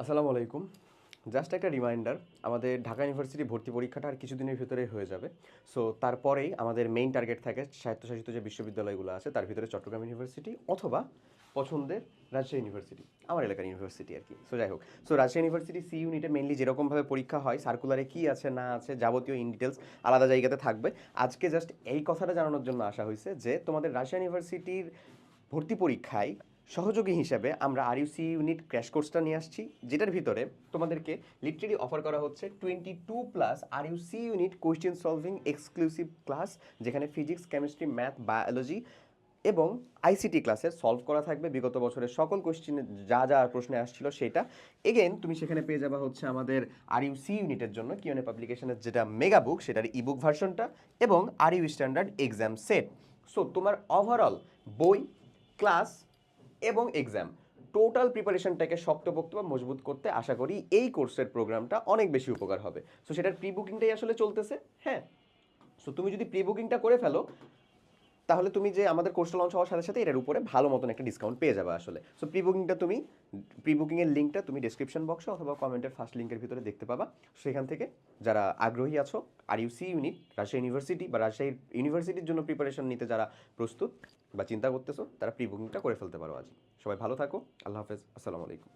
আসসালামু আলাইকুম। জাস্ট একটা রিমাইন্ডার আমাদের ঢাকা ইউনিভার্সিটি ভর্তি পরীক্ষাটা আর কিছুদিনের ভিতরে হয়ে যাবে। সো তারপরেই আমাদের মেইন টার্গেট থাকে স্বায়ত্তশাসিত যে বিশ্ববিদ্যালয়গুলো আছে, তার ভিতরে চট্টগ্রাম ইউনিভার্সিটি অথবা পছন্দের রাজশাহী ইউনিভার্সিটি, আমার এলাকার ইউনিভার্সিটি আর কি। সো যাই হোক। সো রাজশাহী ইউনিভার্সিটি সি ইউনিটে মেনলি যেরকমভাবে পরীক্ষা হয় সার্কুলারে কী আছে, না আছে, যাবতীয় ইন ডিটেলস আলাদা জায়গাতে থাকবে। আজকে জাস্ট এই কথাটা জানানোর জন্য আসা হয়েছে যে, তোমাদের রাজশাহী ইউনিভার্সিটির ভর্তি পরীক্ষায় সহযোগী হিসাবে আমরা আর ইউসি ইউনিট ক্র্যাশ কোর্সটা নিয়ে আসছি, যেটার ভিতরে তোমাদেরকে লিটারেলি অফার করা হচ্ছে twenty two plus R UC unit question solving exclusive class যেখানে ফিজিক্স কেমিস্ট্রি ম্যাথ বায়োলজি এবং আইসিটি ক্লাসে সলভ করা থাকবে বিগত বছরের সকল কোশ্চেনে যা যা প্রশ্নে আসছিল সেটা। এগেন তুমি সেখানে পেয়ে যাবা হচ্ছে আমাদের আর ইউ সি ইউনিটের জন্য কিউএনএ পাবলিকেশনের যেটা মেগা বুক সেটার ইবুক ভার্সনটা এবং R U standard exam set so তোমার ওভারঅল বই ক্লাস এবং এক্সাম টোটাল প্রিপারেশনটাকে শক্তপোক্ত বা মজবুত করতে আশা করি এই কোর্সের প্রোগ্রামটা অনেক বেশি উপকার হবে। সো সেটার প্রি বুকিংটাই আসলে চলতেছে হ্যাঁ? সো তুমি যদি প্রি বুকিংটা করে ফেলো তাহলে তুমি যে আমাদের কোর্সটা লঞ্চ হওয়ার সাথে সাথে এটার উপরে ভালো মতন একটা ডিসকাউন্ট পেয়ে যাবে আসলে। সো প্রি বুকিংটা তুমি প্রি বুকিংয়ের লিঙ্কটা তুমি ডিসক্রিপশন বক্সে অথবা কমেন্টের ফার্স্ট লিঙ্কের ভিতরে দেখতে পাবা। সেখান থেকে যারা আগ্রহী আছো R UC unit Rajshahi university বা রাজশাহী ইউনিভার্সিটির জন্য প্রিপারেশন নিতে যারা প্রস্তুত বা চিন্তা করতেছো, তারা প্রি বুকিংটা করে ফেলতে পারো আজ। সবাই ভালো থাকো, আল্লাহ হাফেজ, আসসালামু আলাইকুম।